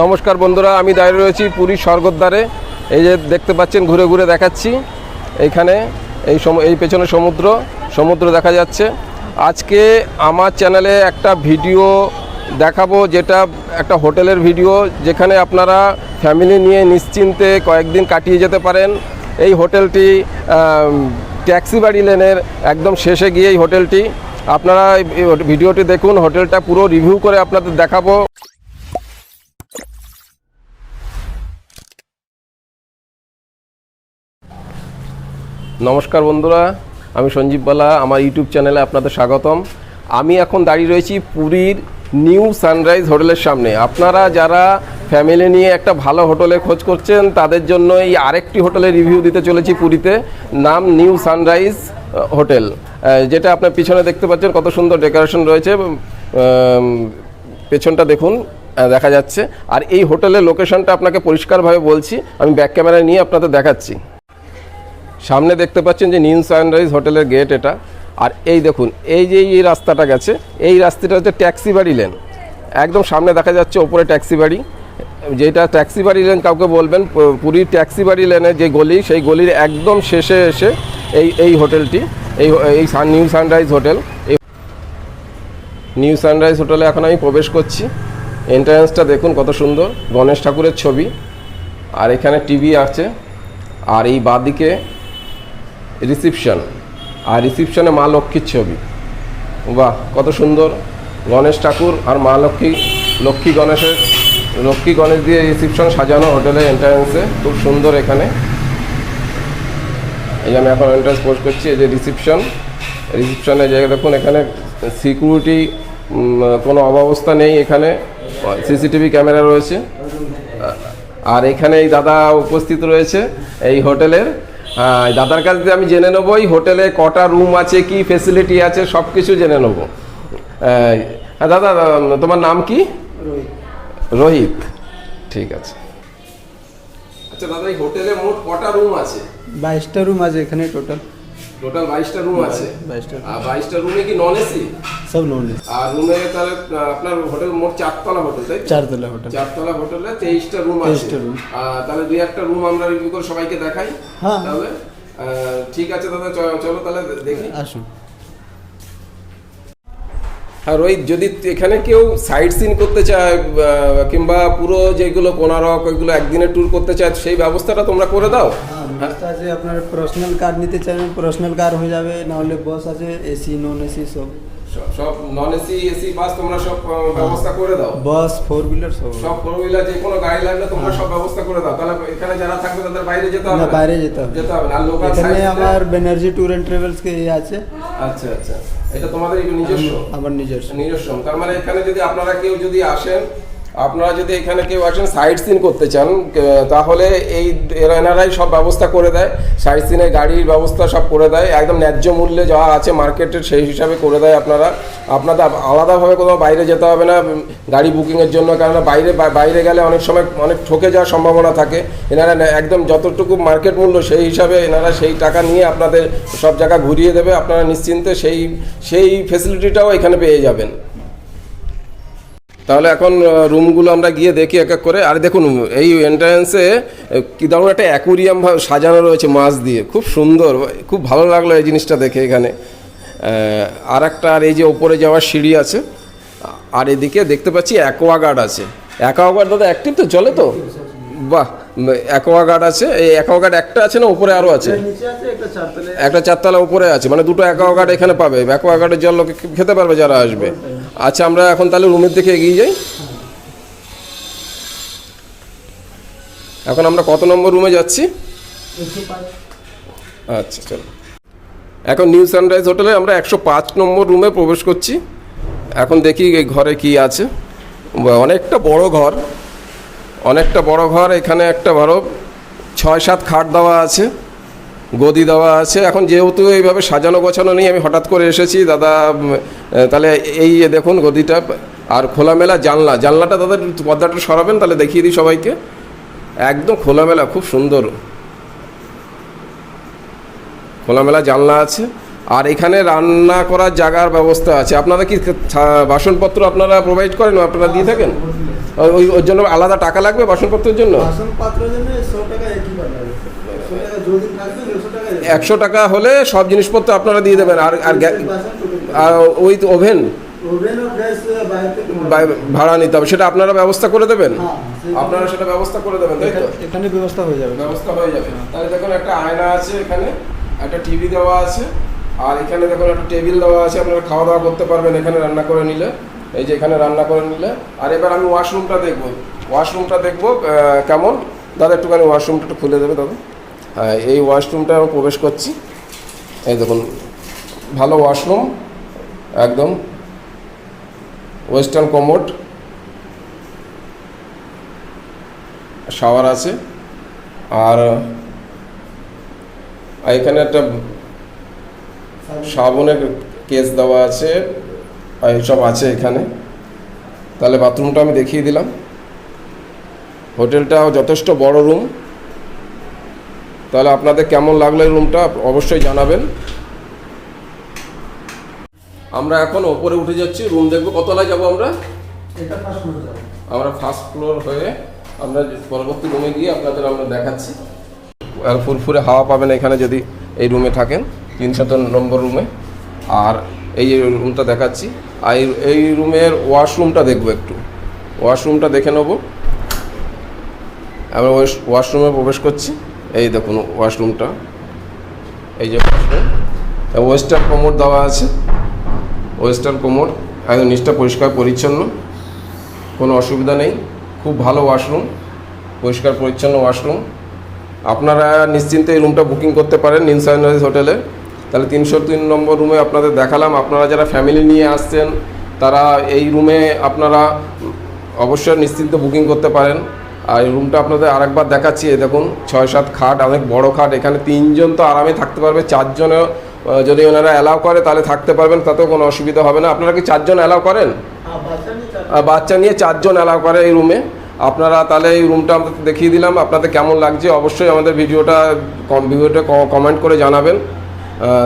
নমস্কার বন্ধুরা, আমি দাঁড়িয়ে রয়েছি পুরী স্বর্গদ্বারে। এই যে দেখতে পাচ্ছেন, ঘুরে ঘুরে দেখাচ্ছি। এইখানে, এই সম, এই পেছনে সমুদ্র সমুদ্র দেখা যাচ্ছে। আজকে আমার চ্যানেলে একটা ভিডিও দেখাবো, যেটা একটা হোটেলের ভিডিও, যেখানে আপনারা ফ্যামিলি নিয়ে নিশ্চিন্তে কয়েকদিন কাটিয়ে যেতে পারেন। এই হোটেলটি ট্যাক্সি বাড়ি লেনের একদম শেষে গিয়ে এই হোটেলটি। আপনারা ভিডিওটি দেখুন, হোটেলটা পুরো রিভিউ করে আপনাদের দেখাবো। নমস্কার বন্ধুরা, আমি সঞ্জীব বালা, আমার ইউটিউব চ্যানেলে আপনাদের স্বাগতম। আমি এখন দাঁড়িয়ে রয়েছি পুরীর নিউ সানরাইজ হোটেলের সামনে। আপনারা যারা ফ্যামিলি নিয়ে একটা ভালো হোটেলে খোঁজ করছেন, তাদের জন্য এই আরেকটি হোটেলের রিভিউ দিতে চলেছি পুরীতে, নাম নিউ সানরাইজ হোটেল। যেটা আপনার পিছনে দেখতে পাচ্ছেন, কত সুন্দর ডেকোরেশন রয়েছে। পেছনটা দেখুন দেখা যাচ্ছে। আর এই হোটেলের লোকেশনটা আপনাকে পরিষ্কারভাবে বলছি, আমি ব্যাক ক্যামেরায় নিয়ে আপনাদের দেখাচ্ছি। সামনে দেখতে পাচ্ছেন যে নিউ সানরাইজ হোটেলের গেট এটা। আর এই দেখুন, এই যে এই রাস্তাটা গেছে, এই রাস্তাটা হচ্ছে ট্যাক্সি বাড়ি লেন। একদম সামনে দেখা যাচ্ছে ওপরে ট্যাক্সি বাড়ি। যেটা ট্যাক্সি বাড়ি লেন কাউকে বলবেন পুরীর ট্যাক্সি বাড়ি লেনের যে গলি, সেই গলির একদম শেষে এসে এই এই হোটেলটি, এই এই সান, নিউ সানরাইজ হোটেল। এই নিউ সানরাইজ হোটেলে এখন আমি প্রবেশ করছি। এন্ট্রান্সটা দেখুন কত সুন্দর, গণেশ ঠাকুরের ছবি। আর এখানে টিভি আছে। আর এই বাঁদিকে রিসিপশন। আর রিসিপশনে মা লক্ষ্মীর ছবি। বাহ, কত সুন্দর। গণেশ ঠাকুর আর মা লক্ষ্মী লক্ষ্মী গণেশের, লক্ষ্মী গণেশ দিয়ে রিসিপশন সাজানো হোটেলের এন্ট্রান্সে খুব সুন্দর এখানে। এই আমি এখন এন্ট্রান্স পোস্ট করছি, এই যে রিসিপশন। রিসিপশনের যে দেখুন, এখানে সিকিউরিটি কোনো অব্যবস্থা নেই এখানে। সিসিটিভি ক্যামেরা রয়েছে। আর এখানে এই দাদা উপস্থিত রয়েছে এই হোটেলের। দাদার কাছ থেকে আমি জেনে নেব এই হোটেলে কটা রুম আছে কি ফেসিলিটি আছে সব কিছু জেনে নেব। হ্যাঁ দাদা তোমার নাম কি? রোহিত। ঠিক আছে। আচ্ছা দাদা এই হোটেলে মোট কটা রুম আছে? বাইশটা রুম আছে এখানে টোটাল। টোটাল বাইশটা রুম আছে। বাইশটা রুমে কি নন এসি সব এসি আর রুমে তাহলে আপনার হোটেল মোট চারতলা হোটেল তাই চারতলা হোটেল চারতলা হোটেলে তেইশটা রুম আছে। রুম। তাহলে দুই একটা রুম আমরা রিভিউ করে সবাইকে দেখাই। হ্যাঁ। তাহলে ঠিক আছে দাদা চলো তাহলে দেখি। আসুন। আর ওই যদি এখানে কেউ সাইট সিন করতে চায় কিংবা পুরো যেগুলো কোনারক ওইগুলো একদিনে ট্যুর করতে চায় সেই ব্যবস্থাটা তোমরা করে দাও। হ্যাঁ আছে আপনার পার্সোনাল কার নিতে চাইবেন পার্সোনাল কার হয়ে যাবে নাহলে বাস আছে এসি নন এসি সব সব- নন এসি এসি বাস তোমরা সব ব্যবস্থা করে দাও। বাস ফোর হুইলার সব। সব ফোর হুইলার যে কোনো গাড়ি লাগলে তোমরা সব ব্যবস্থা করে দাও। তাহলে এখানে যারা থাকবে তাদের বাইরে যেতে হবে। না? বাইরে যেতে হবে। যেতে হবে না লোকাল এখানে আমার ব্যানার্জি ট্যুর অ্যান্ড ট্রাভেলস কে আছে। আচ্ছা আচ্ছা। এটা তোমাদের নিজস্ব। আমার নিজস্ব। নিজস্ব। তার মানে এখানে যদি আপনারা কেউ যদি আসেন আপনারা যদি এখানে কেউ আসেন সাইট সিন করতে চান তাহলে এই এনারাই সব ব্যবস্থা করে দেয় সাইট সিনের গাড়ির ব্যবস্থা সব করে দেয়, একদম ন্যায্য মূল্যে যা আছে মার্কেটের সেই হিসাবে করে দেয় আপনারা। আপনাদের আলাদাভাবে কোথাও বাইরে যেতে হবে না গাড়ি বুকিংয়ের জন্য, কেননা বাইরে বাইরে গেলে অনেক সময়, অনেক ঠকে যাওয়ার সম্ভাবনা থাকে। এনারা একদম যতটুকু মার্কেট মূল্য সেই হিসাবে এনারা সেই টাকা নিয়ে আপনাদের সব জায়গা ঘুরিয়ে দেবে। আপনারা নিশ্চিন্তে সেই সেই ফেসিলিটিটাও এখানে পেয়ে যাবেন। তাহলে এখন রুমগুলো আমরা গিয়ে দেখি এক এক করে। আর দেখুন, এই এন্ট্রান্সে কি দারুণ একটা অ্যাকুরিয়াম সাজানো রয়েছে মাছ দিয়ে। খুব সুন্দর খুব ভালো লাগল এই জিনিসটা দেখে এখানে। আর একটা আর এই যে ওপরে যাওয়ার সিঁড়ি আছে। আর এদিকে দেখতে পাচ্ছি অ্যাকোয়াগার্ড আছে। অ্যাকোয়াগার্ড দাদা অ্যাক্টিভ তো? চলে তো? বাহ অ্যাকোয়াগার্ড আছে। এই অ্যাকোয়াগার্ড একটা আছে না ওপরে আরও আছে? একটা চারতলা। ওপরে আছে। মানে দুটো অ্যাকোয়াগার্ড এখানে পাবে। অ্যাকোয়াগার্ডের জল লোকে খেতে পারবে যারা আসবে। আচ্ছা আমরা এখন তাহলে রুমের দিকে এগিয়ে যাই। এখন আমরা কত নম্বর রুমে যাচ্ছি? আচ্ছা চলো। এখন নিউ সানরাইজ হোটেলে আমরা একশো পাঁচ নম্বর রুমে প্রবেশ করছি। এখন দেখি এই ঘরে কি আছে। অনেকটা বড় ঘর। অনেকটা বড় ঘর, এখানে একটা ভালো ছয় সাত খাট দেওয়া আছে। গদি দেওয়া আছে। এখন যেহেতু এইভাবে সাজানো গোছানো নেই, আমি হঠাৎ করে এসেছি, দাদা তাহলে এই দেখুন গদিটা, আর খোলামেলা জানলা, জানলাটা দাদা পর্দাটা সরাবেন, তাহলে দেখিয়ে দিই সবাইকে। একদম খোলামেলা, খুব সুন্দর। খোলামেলা জানলা আছে, আর এখানে রান্না করার জায়গার ব্যবস্থা আছে। আপনারা কি বাসনপত্র আপনারা প্রোভাইড করেন আপনারা দিয়ে থাকেন? ওই- ওর জন্য আলাদা টাকা লাগবে বাসনপত্রের জন্য? বাসন পাত্রের জন্য টাকা একশো টাকা হলে সব জিনিসপত্র আপনারা দিয়ে দেবেন। আর আর ওই ওভেন। ভাড়া নিতে হবে। সেটা আপনারা ব্যবস্থা করে দেবেন? হ্যাঁ, আপনারা সেটা ব্যবস্থা করে দেবেন তাই তো? এখানে- ব্যবস্থা হয়ে যাবে। ব্যবস্থা হয়ে যাবে। তাহলে দেখুন একটা আয়না আছে এখানে একটা টিভি দেওয়া আছে আর এখানে দেখুন একটা টেবিল দেওয়া আছে। আপনারা খাওয়া দাওয়া করতে পারবেন এখানে রান্না করে নিলে। এই যে এখানে রান্না করে নিলে। আর এবার আমি ওয়াশরুমটা দেখব। ওয়াশরুমটা দেখব কেমন? দাদা একটুখানি ওয়াশরুমটা একটু খুলে দেবে দাদা। এই ওয়াশরুমটা আমি প্রবেশ করছি। এই দেখুন, ভালো ওয়াশরুম, একদম ওয়েস্টার্ন কমোড। শাওয়ার আছে। আর এখানে একটা সাবনের কেস দেওয়া আছে এইসব আছে এখানে। তাহলে বাথরুমটা আমি দেখিয়ে দিলাম। হোটেলটাও যথেষ্ট বড় রুম। তাহলে আপনাদের কেমন লাগল এই রুমটা অবশ্যই জানাবেন। আমরা এখন ওপরে উঠে যাচ্ছি রুম দেখব। কতলায় যাব আমরা? আমরা ফার্স্ট ফ্লোর হয়ে আমরা পরবর্তী রুমে গিয়ে আপনাদের আমরা দেখাচ্ছি। আর ফুরফুরে হাওয়া পাবেন এখানে যদি এই রুমে থাকেন তিনশত নম্বর রুমে। আর এই রুমটা দেখাচ্ছি। আর এই- রুমের ওয়াশরুমটা দেখব একটু। ওয়াশরুমটা দেখে নেব। আমরা ওয়াশ- ওয়াশরুমে প্রবেশ করছি। এই দেখুন ওয়াশরুমটা, এই যে ওয়াশরুম। ওয়েস্টার্ন কোমর দেওয়া আছে ওয়েস্টার্ন কোমর একদম নিচটা পরিষ্কার পরিচ্ছন্ন, কোনো অসুবিধা নেই। খুব ভালো ওয়াশরুম, পরিষ্কার পরিচ্ছন্ন ওয়াশরুম। আপনারা নিশ্চিন্তে এই রুমটা বুকিং করতে পারেন নিউ সানরাইজ হোটেলে। তাহলে তিনশো তিন নম্বর রুমে আপনাদের দেখালাম। আপনারা যারা ফ্যামিলি নিয়ে আসছেন, তারা এই রুমে আপনারা অবশ্যই নিশ্চিন্তে বুকিং করতে পারেন। আর এই রুমটা আপনাদের আরেকবার দেখাচ্ছি এই দেখুন ছয় সাত খাট অনেক বড় খাট এখানে তিনজন তো আরামে থাকতে পারবে চারজনেও যদি ওনারা অ্যালাউ করে তাহলে থাকতে পারবেন তাতেও কোনো অসুবিধা হবে না। আপনারা কি চারজন অ্যালাউ করেন? হ্যাঁ বাচ্চা নিয়ে আর বাচ্চা নিয়ে চারজন অ্যালাউ করে এই রুমে আপনারা তাহলে এই রুমটা আমাদের দেখিয়ে দিলাম আপনাদের কেমন লাগছে অবশ্যই আমাদের ভিডিওটা কম ভিডিওটা কমেন্ট করে জানাবেন।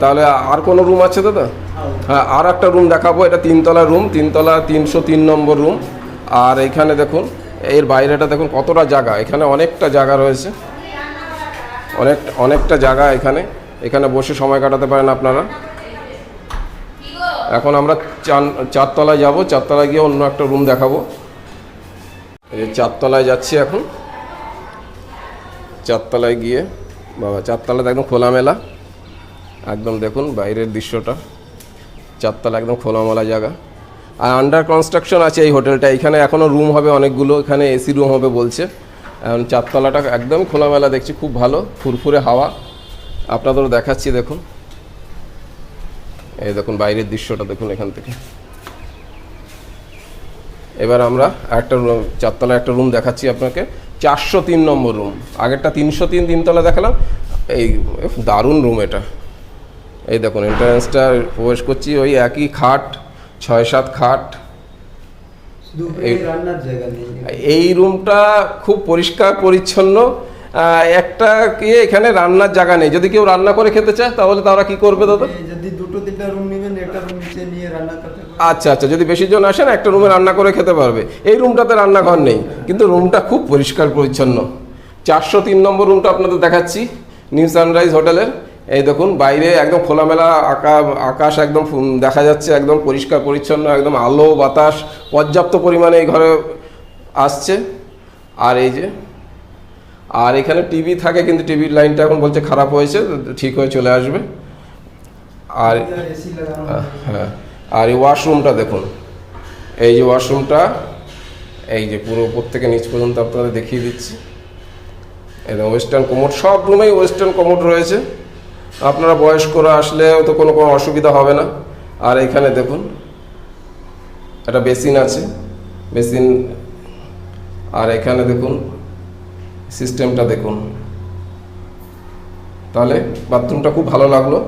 তাহলে আর কোনো রুম আছে দাদা? হ্যাঁ। হ্যাঁ আর একটা রুম দেখাবো এটা তিনতলা রুম তিনতলা তিনশো তিন নম্বর রুম আর এখানে দেখুন এর বাইরেটা দেখুন কতটা জায়গা, এখানে অনেকটা জায়গা রয়েছে। অনেক, অনেকটা জায়গা এখানে এখানে বসে সময় কাটাতে পারেন আপনারা। এখন আমরা চান, চারতলায় যাব, চারতলায় গিয়ে অন্য একটা রুম দেখাবো। এই চারতলায় যাচ্ছি এখন। চারতলায় গিয়ে, বাবা চারতলাতে একদম খোলামেলা। একদম দেখুন বাইরের দৃশ্যটা। চারতলা একদম খোলামেলা জায়গা। আর আন্ডার কনস্ট্রাকশন আছে এই হোটেলটা এখানে এখনও রুম হবে অনেকগুলো, এখানে এসি রুম হবে বলছে। এখন চারতলাটা একদম খোলামেলা, দেখছি খুব ভালো, ফুরফুরে হাওয়া। আপনাদেরও দেখাচ্ছি, দেখুন। এই দেখুন, বাইরের দৃশ্যটা, দেখুন এখান থেকে। এবার আমরা একটা রুম চারতলা একটা রুম দেখাচ্ছি আপনাকে। চারশো তিন নম্বর রুম আগেরটা তিনশো তিন তিনতলা দেখালাম। এই দারুণ রুম এটা। এই দেখুন এন্ট্রান্সটা প্রবেশ করছি, ওই একই খাট। ছয় সাত খাট। এই- রুমটা খুব পরিষ্কার পরিচ্ছন্ন। একটা কি এখানে রান্নার জায়গা নেই। যদি কেউ রান্না করে খেতে চায় তাহলে তারা কি করবে দাদা? যদি দুটো তিনটা রুম নেবেন একটা রুম নিচে নিয়ে রান্না করতে আচ্ছা আচ্ছা যদি বেশি জন আসেন একটা রুমে রান্না করে খেতে পারবে। এই রুমটাতে রান্নাঘর নেই কিন্তু রুমটা খুব পরিষ্কার পরিচ্ছন্ন। চারশো তিন নম্বর রুমটা আপনাদের দেখাচ্ছি নিউ সানরাইজ হোটেলের। এই দেখুন, বাইরে একদম খোলামেলা আকা, আকাশ একদম দেখা যাচ্ছে একদম পরিষ্কার, পরিচ্ছন্ন, একদম আলো, বাতাস, পর্যাপ্ত পরিমাণে এই ঘরে আসছে। আর এই যে, আর এখানে টিভি থাকে, কিন্তু টিভির লাইনটা এখন বলছে খারাপ হয়েছে ঠিক হয়ে চলে আসবে। আর হ্যাঁ আর এই ওয়াশরুমটা দেখুন। এই যে ওয়াশরুমটা এই যে পুরো উপর থেকে নিচ পর্যন্ত আপনাদের দেখিয়ে দিচ্ছি। একদম ওয়েস্টার্ন কোমোড সব রুমেই ওয়েস্টার্ন কোমোড রয়েছে। আপনারা বয়স্করা আসলে তো কোনো কোনো অসুবিধা হবে না। আর এখানে দেখুন, একটা বেসিন আছে। বেসিন, আর এখানে দেখুন, সিস্টেমটা দেখুন। তাহলে বাথরুমটা খুব ভালো লাগল।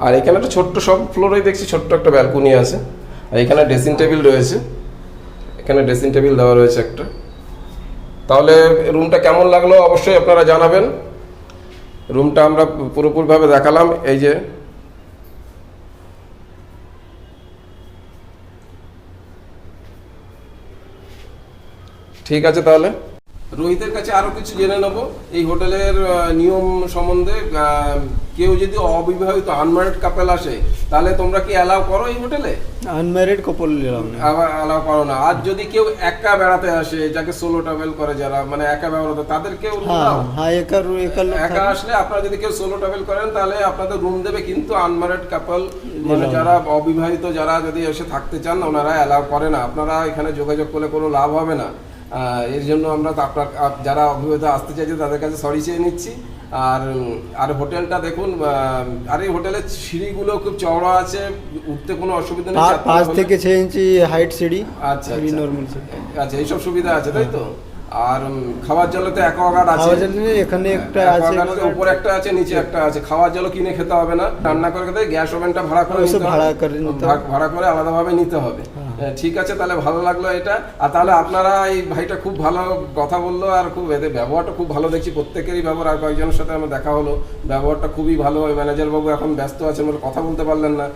আর এখানে একটা ছোট্ট সব ফ্লোরেই দেখছি ছোট্ট একটা ব্যালকনি আছে। আর এখানে ড্রেসিং টেবিল রয়েছে। এখানে ড্রেসিং টেবিল দেওয়া রয়েছে একটা। তাহলে রুমটা কেমন লাগল অবশ্যই আপনারা জানাবেন। রুমটা আমরা পুরোপুরিভাবে দেখালাম এই যে। ঠিক আছে তাহলে? রোহিতের কাছে আরও কিছু জেনে নেব। এই হোটেলের নিয়ম সম্বন্ধে কেউ যদি অবিবাহিত আনম্যারিড কাপেল আসে তাহলে তোমরা কি অ্যালাউ করো এই হোটেলে? আনম্যারিড কপল অ্যালাউ করো না। আর যদি কেউ একা বেড়াতে আসে যাকে সোলো ট্রাভেল করে যারা মানে একা বেড়াতে তাদেরকেও হ্যাঁ? হ্যাঁ একা একা একা আসলে আপনারা যদি কেউ সোলো ট্রাভেল করেন তাহলে আপনাদের রুম দেবে কিন্তু আনম্যারিড কাপল মানে যারা অবিবাহিত যারা যদি এসে থাকতে চান ওনারা অ্যালাউ করে না। আপনারা এখানে যোগাযোগ করলে কোনো লাভ হবে না। এর জন্য আমরা আপনার যারা অবিবাহিত আসতে চাইছে তাদের কাছে সরি চেয়ে নিচ্ছি। আর আর হোটেলটা দেখুন আর এই হোটেলের সিঁড়িগুলো খুব চওড়া আছে উঠতে কোনো অসুবিধা নেই পাঁচ থেকে ছয় ইঞ্চি হাইট সিঁড়ি আচ্ছা সিঁড়ি আচ্ছা। নর্মাল আচ্ছা এইসব সুবিধা আছে তাই তো? আর খাওয়ার জলে তো অ্যাকোয়াগার্ড আছে। এখানে একটা আছে উপরে একটা আছে নিচে একটা আছে। খাওয়ার জল কিনে খেতে হবে না। রান্না করে খেতে গ্যাস ওভেনটা ভাড়া করে। ভাড়া করে ভাড়া করে আলাদাভাবে নিতে হবে। হ্যাঁ, ঠিক আছে, তাহলে ভালো লাগল এটা। আর তাহলে আপনারা এই ভাইটা খুব ভালো কথা বলল আর খুব এদের ব্যবহারটা খুব ভালো দেখছি, প্রত্যেকেরই ব্যবহার। আর কয়েকজনের সাথে আমার দেখা হলো, ব্যবহারটা খুবই ভালো। ওই ম্যানেজার বাবু এখন ব্যস্ত আছেন বলে কথা বলতে পারলেন না।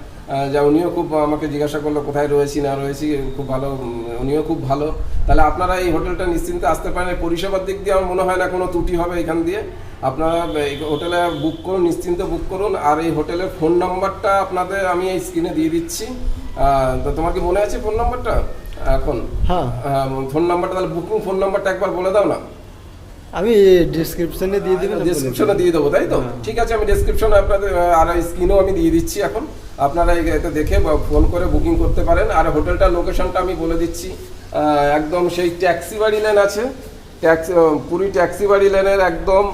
যা উনিও খুব আমাকে জিজ্ঞাসা করল, কোথায় রয়েছি, না রয়েছি, খুব ভালো উনিও খুব ভালো। তাহলে আপনারা এই হোটেলটা নিশ্চিন্তে আসতে পারেন। পরিষেবার দিক দিয়ে আমার মনে হয় না কোনো ত্রুটি হবে এখান দিয়ে। আপনারা এই হোটেলে বুক করুন, নিশ্চিন্তে বুক করুন। আর এই হোটেলের ফোন নাম্বারটা আপনাদের আমি এই স্ক্রিনে দিয়ে দিচ্ছি। তো তোমার কি মনে আছে ফোন নাম্বারটা এখন? হ্যাঁ। ফোন নাম্বারটা তাহলে বুকিং ফোন নাম্বারটা একবার বলে দাও না। আমি ডিসক্রিপশনে দিয়ে দিবেন ডেসক্রিপশনে দিয়ে দেবো তাই তো? ঠিক আছে আমি ডেসক্রিপশনে আপনাদের আর স্ক্রিনও আমি দিয়ে দিচ্ছি এখন। আপনারা এতে দেখে ফোন করে বুকিং করতে পারেন। আর হোটেলটার লোকেশনটা আমি বলে দিচ্ছি। একদম সেই ট্যাক্সি বাড়ি লেন আছে। ট্যাক্সি পুরী ট্যাক্সি বাড়ি লেনের একদম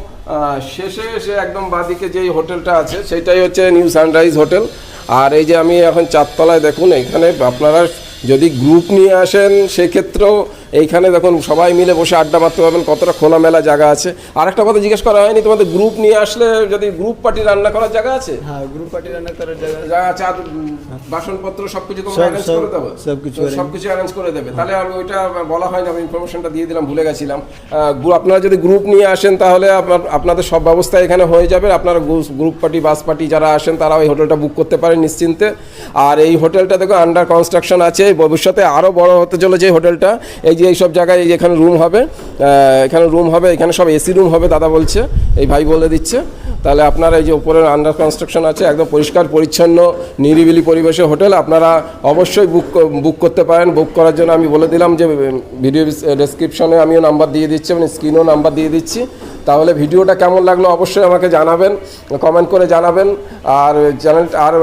শেষে এসে একদম বাদিকে যেই হোটেলটা আছে সেটাই হচ্ছে নিউ সানরাইজ হোটেল আর এই যে আমি এখন চারতলায় দেখুন এখানে আপনারা যদি গ্রুপ নিয়ে আসেন সেক্ষেত্রেও এইখানে দেখুন সবাই মিলে বসে আড্ডা মারতে পারবেন কতটা খোলামেলা জায়গা আছে। আর একটা কথা জিজ্ঞেস করা হয়নি তোমাদের গ্রুপ নিয়ে আসলে যদি গ্রুপ পার্টি রান্না করার জায়গা আছে? হ্যাঁ গ্রুপ পার্টি রান্না করার জায়গা জায়গা চা বাসনপত্র সবকিছু তোমরা অ্যারেঞ্জ সব- করে দেবো। সবকিছু arrange- সবকিছু অ্যারেঞ্জ করে দেবে। তাহলে আমি ওইটা বলা হয়নি আমি ইনফরমেশনটা দিয়ে দিলাম ভুলে গেছিলাম। আপনারা যদি গ্রুপ নিয়ে আসেন তাহলে আপনাদের সব ব্যবস্থা এখানে হয়ে যাবে। আপনারা গ্রুপ পার্টি বাস পার্টি যারা আসেন তারা ওই হোটেলটা বুক করতে পারেন নিশ্চিন্তে। আর এই হোটেলটা দেখো আন্ডার কনস্ট্রাকশন আছে। ভবিষ্যতে আরও বড় হতে চলেছে এই হোটেলটা এই যে এইসব জায়গায় যে এখানে রুম হবে এখানে রুম হবে, এখানে সব এসি রুম হবে, দাদা বলছে, এই ভাই বলে দিচ্ছে। তাহলে আপনারা এই যে উপরে আন্ডার কনস্ট্রাকশন আছে, একদম পরিষ্কার, পরিচ্ছন্ন, নিরিবিলি পরিবেশে হোটেল, আপনারা অবশ্যই বুক বুক করতে পারেন। বুক করার জন্য আমি বলে দিলাম যে ভিডিও ডেসক্রিপশনে আমিও নাম্বার দিয়ে দিচ্ছি এবং স্ক্রিনও নাম্বার দিয়ে দিচ্ছি। তাহলে ভিডিওটা কেমন লাগল অবশ্যই আমাকে জানাবেন কমেন্ট করে জানাবেন, আর চ্যানেল আর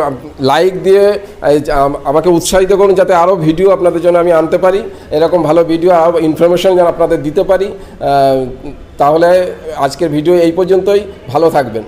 লাইক দিয়ে আমাকে উৎসাহিত করুন যাতে আরও ভিডিও আপনাদের জন্য আমি আনতে পারি। এরকম ভালো ভিডিও আরও ইনফরমেশন যেন আপনাদের দিতে পারি। তাহলে আজকের ভিডিও এই পর্যন্তই। ভালো থাকবেন।